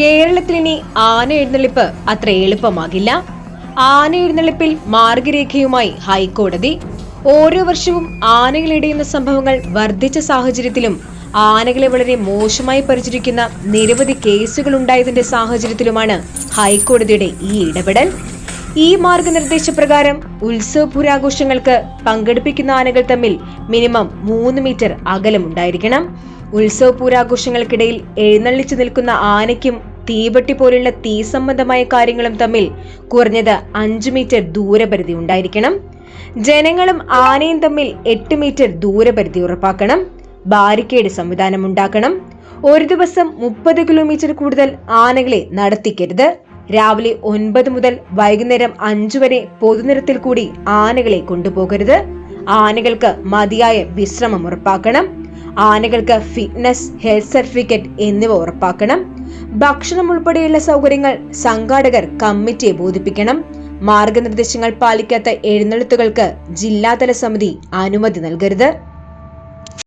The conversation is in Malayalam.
കേരളത്തിൽ ഇനി ആന എഴുന്നള്ളിപ്പ് അത്ര എളുപ്പമാകില്ല. ആന എഴുന്നള്ളിപ്പിൽ മാർഗരേഖയുമായി ഹൈക്കോടതി. ഓരോ വർഷവും ആനകൾ ഇടയുന്ന സംഭവങ്ങൾ വർദ്ധിച്ച സാഹചര്യത്തിലും ആനകളെ വളരെ മോശമായി പരിചരിക്കുന്ന നിരവധി കേസുകൾ ഉണ്ടായതിന്റെ സാഹചര്യത്തിലുമാണ് ഹൈക്കോടതിയുടെ ഈ ഇടപെടൽ. ഈ മാർഗനിർദ്ദേശപ്രകാരം ഉത്സവപൂരാഘോഷങ്ങൾക്ക് പങ്കെടുപ്പിക്കുന്ന ആനകൾ തമ്മിൽ മിനിമം മൂന്ന് മീറ്റർ അകലമുണ്ടായിരിക്കണം. ഉത്സവപൂരാഘോഷങ്ങൾക്കിടയിൽ എഴുന്നള്ളിച്ചു നിൽക്കുന്ന ആനയ്ക്കും തീവട്ടി പോലുള്ള തീ സംബന്ധമായ കാര്യങ്ങളും തമ്മിൽ കുറഞ്ഞത് അഞ്ചു മീറ്റർ ദൂരപരിധി ഉണ്ടായിരിക്കണം. ജനങ്ങളും ആനയും തമ്മിൽ എട്ട് മീറ്റർ ദൂരപരിധി ഉറപ്പാക്കണം. ബാരിക്കേഡ് സംവിധാനം ഉണ്ടാക്കണം. ഒരു ദിവസം മുപ്പത് കിലോമീറ്റർ കൂടുതൽ ആനകളെ നടത്തിക്കരുത്. രാവിലെ ഒൻപത് മുതൽ വൈകുന്നേരം അഞ്ചു വരെ പൊതുനിരത്തിൽ കൂടി ആനകളെ കൊണ്ടുപോകരുത്. ആനകൾക്ക് മതിയായ വിശ്രമം ഉറപ്പാക്കണം. ആനകൾക്ക് ഫിറ്റ്നസ് ഹെൽത്ത് സർട്ടിഫിക്കറ്റ് എന്നിവ ഉറപ്പാക്കണം. ഭക്ഷണം ഉൾപ്പെടെയുള്ള സൗകര്യങ്ങൾ സംഘാടകർ കമ്മിറ്റിയെ ബോധിപ്പിക്കണം. മാർഗനിർദ്ദേശങ്ങൾ പാലിക്കാത്ത എഴുന്നള്ളത്തുകൾക്ക് ജില്ലാതല സമിതി അനുമതി നൽകരുത്.